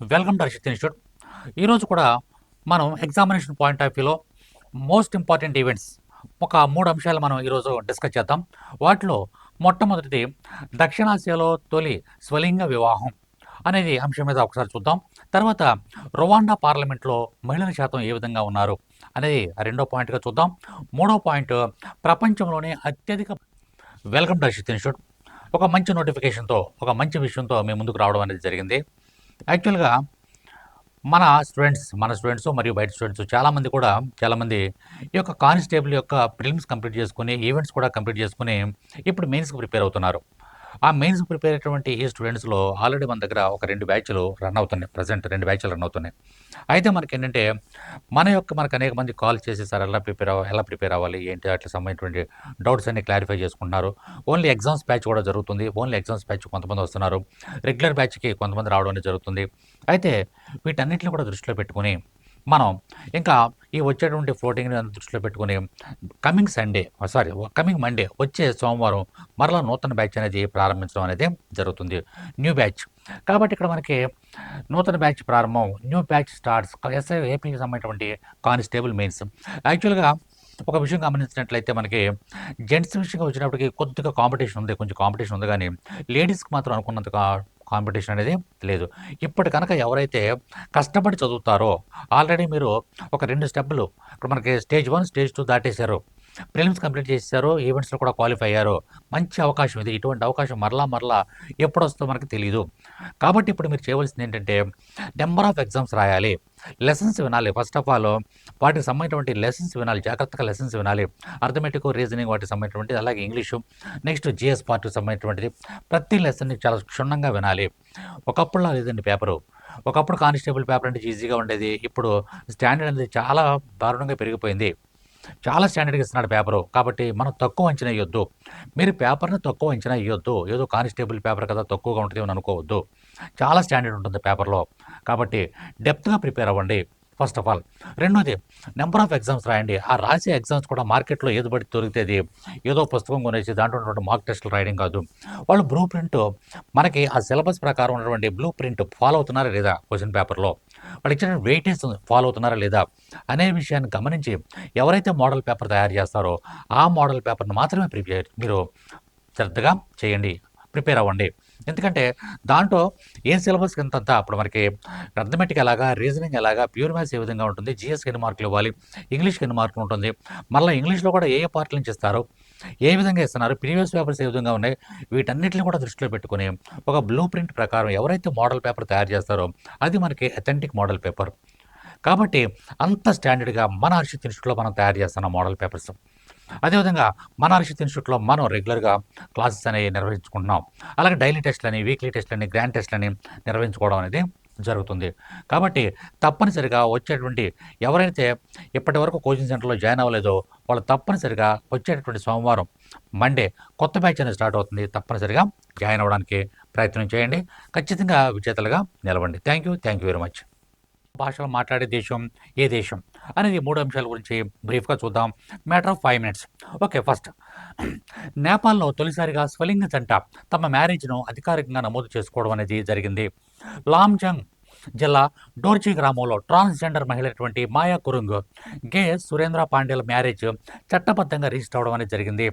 Welcome to Arshit institute. ఈరోజు కూడా మనం ఎగ్జామినేషన్ పాయింట్ ఆఫ్ వ్యూలో మోస్ట్ ఇంపార్టెంట్ ఈవెంట్స్ ఒక మూడు అంశాలు మనం ఈరోజు డిస్కస్ చేద్దాం. వాటిలో మొట్టమొదటిది దక్షిణాసియాలో తొలి స్వలింగ వివాహం అనేది అంశం మీద ఒకసారి చూద్దాం. తర్వాత రువాండా పార్లమెంట్లో మహిళల శాతం ఏ విధంగా ఉన్నారు అనేది రెండో పాయింట్గా చూద్దాం. మూడో పాయింట్ ప్రపంచంలోనే అత్యధిక వెల్కమ్ టు అర్షిత్ ఇన్స్టిట్యూట్. ఒక మంచి నోటిఫికేషన్తో ఒక మంచి విషయంతో మేము ముందుకు రావడం అనేది జరిగింది. యాక్చువల్గా మన స్టూడెంట్స్ మన స్టూడెంట్స్ మరియు బయట స్టూడెంట్స్ చాలామంది కూడా చాలామంది ఈ యొక్క కానిస్టేబుల్ యొక్క ప్రిలిమ్స్ కంప్లీట్ చేసుకుని ఈవెంట్స్ కూడా కంప్లీట్ చేసుకుని ఇప్పుడు మెయిన్స్కి ప్రిపేర్ అవుతున్నారు. ఆ మెయిన్స్ ప్రిపేర్ అయ్యేటువంటి ఈ స్టూడెంట్స్లో ఆల్రెడీ మన దగ్గర ఒక రెండు బ్యాచ్లు రన్ అవుతున్నాయి. ప్రజెంట్ రెండు బ్యాచ్లు రన్ అవుతున్నాయి. అయితే మనకి ఏంటంటే మన యొక్క మనకు అనేక మంది కాల్ చేసి సార్ ఎలా ప్రిపేర్ అవ్వాలి ఎలా ప్రిపేర్ అవ్వాలి? ఏంటి? అట్లా సంబంధించినటువంటి డౌట్స్ అన్ని క్లారిఫై చేసుకుంటున్నారు. ఓన్లీ ఎగ్జామ్స్ బ్యాచ్ కూడా జరుగుతుంది. ఓన్లీ ఎగ్జామ్స్ బ్యాచ్ కొంతమంది వస్తున్నారు. రెగ్యులర్ బ్యాచ్కి కొంతమంది రావడం జరుగుతుంది. అయితే వీటన్నిటిని కూడా దృష్టిలో పెట్టుకుని మనం ఇంకా ఈ వచ్చేటువంటి ఫ్లోటింగ్ని దృష్టిలో పెట్టుకుని coming Sunday sorry coming Monday వచ్చే సోమవారం మరలా నూతన బ్యాచ్ అనేది ప్రారంభించడం అనేది జరుగుతుంది. న్యూ బ్యాచ్ కాబట్టి ఇక్కడ మనకి నూతన బ్యాచ్ ప్రారంభం న్యూ బ్యాచ్ స్టార్ట్స్ ఎస్ఐ ఏపీకి సంబంధించినటువంటి కానిస్టేబుల్ మెయిన్స్ యాక్చువల్గా ఒక విషయం గమనించినట్లయితే మనకి జెంట్స్ విషయంగా వచ్చినప్పటికీ కొద్దిగా కాంపిటీషన్ ఉంది కొంచెం కాంపిటీషన్ ఉంది కానీ లేడీస్కి మాత్రం అనుకున్నంతగా కాంపిటీషన్ అనేది లేదు. ఇప్పటి కనుక ఎవరైతే కష్టపడి చదువుతారో ఆల్రెడీ మీరు ఒక రెండు స్టెప్పులు ఇప్పుడు మనకి స్టేజ్ వన్ స్టేజ్ టూ దాటేశారు. ప్రిలిమ్స్ కంప్లీట్ చేశారు ఈవెంట్స్లో కూడా క్వాలిఫై అయ్యారు మంచి అవకాశం ఇది. ఇటువంటి అవకాశం మరలా మరలా ఎప్పుడు వస్తుందో మనకు తెలియదు కాబట్టి ఇప్పుడు మీరు చేయవలసింది ఏంటంటే నెంబర్ ఆఫ్ ఎగ్జామ్స్ రాయాలి. లెసన్స్ వినాలి. ఫస్ట్ ఆఫ్ ఆల్ వాటికి సంబంధించినటువంటి లెసన్స్ వినాలి. జాగ్రత్తగా లెసన్స్ వినాలి. అర్థమెటిక్ రీజనింగ్ వాటికి సంబంధించినటువంటి అలాగే ఇంగ్లీషు. నెక్స్ట్ జిఎస్ పార్ట్కి సంబంధించినటువంటిది. ప్రతి లెసన్ని చాలా క్షుణ్ణంగా వినాలి. ఒకప్పుడులా లేదండి పేపరు. ఒకప్పుడు కానిస్టేబుల్ పేపర్ అంటే ఈజీగా ఉండేది. ఇప్పుడు స్టాండర్డ్ అనేది చాలా దారుణంగా పెరిగిపోయింది. చాలా స్టాండర్డ్గా ఇస్తున్నాడు పేపరు కాబట్టి మనం తక్కువ అంచనా ఇవ్వద్దు మీరు పేపర్ని తక్కువ అంచనా ఇవ్వద్దు ఏదో కానిస్టేబుల్ పేపర్ కదా తక్కువగా ఉంటుంది అని అనుకోవద్దు. చాలా స్టాండర్డ్ ఉంటుంది పేపర్లో కాబట్టి డెప్త్గా ప్రిపేర్ అవ్వండి. ఫస్ట్ ఆఫ్ ఆల్ రెండోది నెంబర్ ఆఫ్ ఎగ్జామ్స్ రాయండి. ఆ రాసే ఎగ్జామ్స్ కూడా మార్కెట్లో ఏది బట్టి దొరికితేది. ఏదో పుస్తకం కొనేసి దాంట్లో ఉన్నటువంటి మార్క్ టెస్టులు రాయడం కాదు. వాళ్ళు బ్లూ ప్రింట్ మనకి ఆ సిలబస్ ప్రకారం ఉన్నటువంటి బ్లూ ప్రింట్ ఫాలో అవుతున్నారా లేదా క్వశ్చన్ పేపర్లో వాళ్ళు ఇచ్చిన వెయిటేజ్ ఫాలో అవుతున్నారా లేదా? అనే విషయాన్ని గమనించి ఎవరైతే మోడల్ పేపర్ తయారు చేస్తారో ఆ మోడల్ పేపర్ని మాత్రమే ప్రిపేర్ మీరు శ్రద్ధగా చేయండి. ప్రిపేర్ అవ్వండి. ఎందుకంటే దాంట్లో ఏ సిలబస్ ఎంతంత అప్పుడు మనకి అర్థమెటిక్ ఎలాగా రీజనింగ్ ఎలాగా ప్యూర్ మ్యాథ్స్ ఏ విధంగా ఉంటుంది జిఎస్కి ఎన్ని మార్కులు ఇవ్వాలి ఇంగ్లీష్కి ఎన్ని మార్కులు ఉంటుంది మళ్ళీ ఇంగ్లీష్లో కూడా ఏ ఏ పార్ట్లు నుంచి ఇస్తారు ఏ విధంగా ఇస్తున్నారు ప్రీవియస్ పేపర్స్ ఏ విధంగా ఉన్నాయి వీటన్నిటిని కూడా దృష్టిలో పెట్టుకుని ఒక బ్లూ ప్రింట్ ప్రకారం ఎవరైతే మోడల్ పేపర్ తయారు చేస్తారో అది మనకి అథెంటిక్ మోడల్ పేపర్ కాబట్టి అంత స్టాండర్డ్గా మన హర్షిత్ ఇన్స్టిట్యూట్లో మనం తయారు చేస్తున్నాం మోడల్ పేపర్స్ అదేవిధంగా మన హర్షిత్ ఇన్స్టిట్యూట్లో మనం రెగ్యులర్గా క్లాసెస్ అనేవి నిర్వహించుకుంటున్నాం. అలాగే డైలీ టెస్ట్లని వీక్లీ టెస్ట్లని గ్రాండ్ టెస్ట్లని నిర్వహించుకోవడం అనేది జరుగుతుంది. కాబట్టి తప్పనిసరిగా వచ్చేటువంటి ఎవరైతే ఇప్పటి వరకు కోచింగ్ సెంటర్లో జాయిన్ అవ్వలేదో వాళ్ళు తప్పనిసరిగా వచ్చేటటువంటి సోమవారం మండే కొత్త బ్యాచ్ అనేది స్టార్ట్ అవుతుంది. తప్పనిసరిగా జాయిన్ అవ్వడానికి ప్రయత్నం చేయండి. ఖచ్చితంగా విజేతలుగా నిలవండి. Thank you thank you very much. భాషలో మాట్లాడే దేశం ఏ దేశం అనేది మూడు అంశాల గురించి బ్రీఫ్గా చూద్దాం. Matter of five minutes okay first నేపాల్లో తొలిసారిగా స్వలింగ జంట తమ మ్యారేజ్ను అధికారికంగా నమోదు చేసుకోవడం అనేది జరిగింది. లామ్జంగ్ జిల్లా డోర్జీ గ్రామంలో ట్రాన్స్జెండర్ మహిళటువంటి మాయా కురుంగ్ గే సురేంద్ర పాండ్యల మ్యారేజ్ చట్టబద్ధంగా రిజిస్టర్ అవడం అనేది జరిగింది.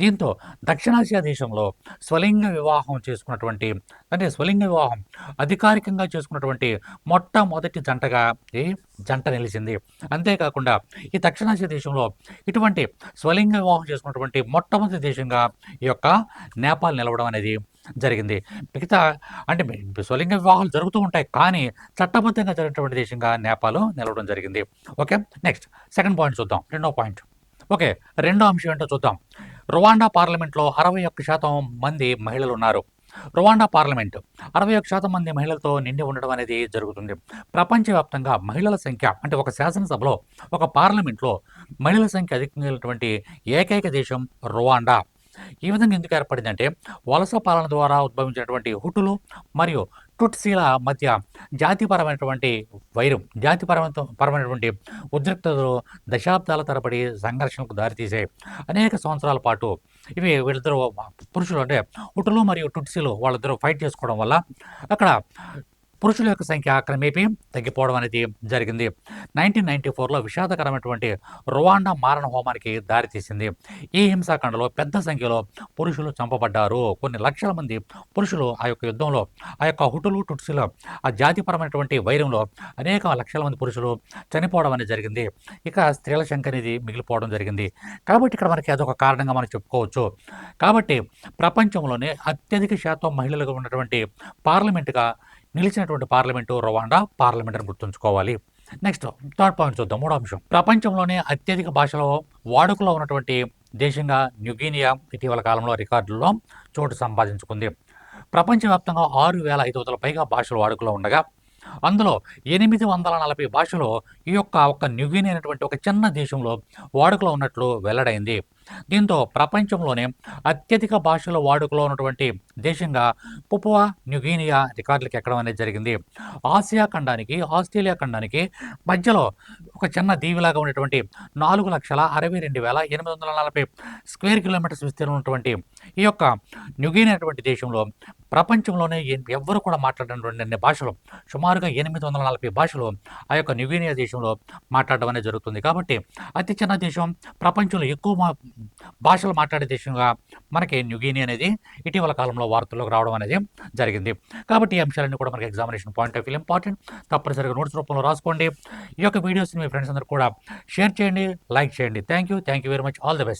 దీంతో దక్షిణాసియా దేశంలో స్వలింగ వివాహం చేసుకున్నటువంటి అంటే స్వలింగ వివాహం అధికారికంగా చేసుకున్నటువంటి మొట్టమొదటి జంటగా ఈ జంట నిలిచింది. అంతేకాకుండా ఈ దక్షిణాసియా దేశంలో ఇటువంటి స్వలింగ వివాహం చేసుకున్నటువంటి మొట్టమొదటి దేశంగా ఈ యొక్క నేపాల్ నిలవడం అనేది జరిగింది. మిగతా అంటే స్వలింగ వివాహాలు జరుగుతూ ఉంటాయి కానీ చట్టబద్ధంగా జరిగినటువంటి దేశంగా నేపాల్ నిలవడం జరిగింది. ఓకే నెక్స్ట్ సెకండ్ పాయింట్ చూద్దాం. రెండో పాయింట్. ఓకే రెండో అంశం ఏంటో చూద్దాం. రువాండా పార్లమెంట్లో అరవై ఒక్క శాతం మంది మహిళలు ఉన్నారు రువాండా పార్లమెంట్ అరవై ఒక్క శాతం మంది మహిళలతో నిండి ఉండడం అనేది జరుగుతుంది. ప్రపంచవ్యాప్తంగా మహిళల సంఖ్య అంటే ఒక శాసనసభలో ఒక పార్లమెంట్లో మహిళల సంఖ్య అధికమైనటువంటి ఏకైక దేశం రువాండా. ఈ విధంగా ఎందుకు ఏర్పడిందంటే వలస పాలన ద్వారా ఉద్భవించినటువంటి హుటులు మరియు టుట్సీల మధ్య జాతిపరమైనటువంటి వైరం జాతిపరమైన పరమైనటువంటి ఉద్రిక్తతలు దశాబ్దాల తరబడి సంఘర్షణకు దారితీసాయి అనేక సంవత్సరాల పాటు ఇవి వీళ్ళిద్దరూ పురుషులు అంటే ఉటులు మరియు టుట్సీలు వాళ్ళిద్దరూ ఫైట్ చేసుకోవడం వల్ల అక్కడ పురుషుల యొక్క సంఖ్య క్రమేపీ తగ్గిపోవడం అనేది జరిగింది. నైన్టీన్ నైన్టీ ఫోర్లో విషాదకరమైనటువంటి రువాండా మారణ హోమానికి దారితీసింది ఈ హింసాకాండలో పెద్ద సంఖ్యలో పురుషులు చంపబడ్డారు. కొన్ని లక్షల మంది పురుషులు ఆ యొక్క యుద్ధంలో ఆ యొక్క హుటులు టుట్సిలో ఆ జాతిపరమైనటువంటి వైరంలో అనేక లక్షల మంది పురుషులు చనిపోవడం అనేది జరిగింది. ఇక స్త్రీల సంఖ్య అనేది మిగిలిపోవడం జరిగింది. కాబట్టి ఇక్కడ మనకి అదొక కారణంగా మనం చెప్పుకోవచ్చు. కాబట్టి ప్రపంచంలోనే అత్యధిక శాతం మహిళలుగా ఉన్నటువంటి పార్లమెంటుగా నిలిచినటువంటి పార్లమెంటు రవాండా పార్లమెంట్ అని గుర్తుంచుకోవాలి. నెక్స్ట్ థర్డ్ పాయింట్ చూద్దాం. మూడో అంశం. ప్రపంచంలోనే అత్యధిక భాషలో వాడుకలో ఉన్నటువంటి దేశంగా న్యూగినియా ఇటీవల కాలంలో రికార్డుల్లో చోటు సంపాదించుకుంది. ప్రపంచవ్యాప్తంగా ఆరు వేల ఐదు వందల పైగా భాషలు వాడుకలో ఉండగా అందులో ఎనిమిది వందల నలభై భాషలు ఈ యొక్క ఒక న్యూగిని అనేటువంటి ఒక చిన్న దేశంలో వాడుకలో ఉన్నట్లు వెల్లడైంది. దీంతో ప్రపంచంలోనే అత్యధిక భాషల వాడుకలో ఉన్నటువంటి దేశంగా పుపువా న్యూగినియా రికార్డులకు ఎక్కడం అనేది జరిగింది. ఆసియా ఖండానికి ఆస్ట్రేలియా ఖండానికి మధ్యలో ఒక చిన్న దీవిలాగా ఉన్నటువంటి నాలుగు లక్షల అరవై రెండు వేల ఎనిమిది వందల నలభై స్క్వేర్ కిలోమీటర్స్ విస్తీర్ణం ఉన్నటువంటి ఈ యొక్క న్యూగిని అనేటువంటి దేశంలో ప్రపంచంలోనే ఎవ్వరు కూడా మాట్లాడినటువంటి అన్ని భాషలు సుమారుగా ఎనిమిది వందల నలభై భాషలు ఆ యొక్క న్యూగినియా దేశంలో మాట్లాడడం అనేది జరుగుతుంది. కాబట్టి అతి చిన్న దేశం ప్రపంచంలో ఎక్కువ భాషలు మాట్లాడే దేశంగా మనకి న్యూగిని అనేది ఇటీవల కాలంలో వార్తల్లోకి రావడం అనేది జరిగింది. కాబట్టి ఈ అంశాలన్నీ కూడా మనకి examination point of view important తప్పనిసరిగా నోట్స్ రూపంలో రాసుకోండి. ఈ యొక్క వీడియోస్ని మీ ఫ్రెండ్స్ అందరూ కూడా షేర్ చేయండి లైక్ చేయండి. Thank you thank you very much all the best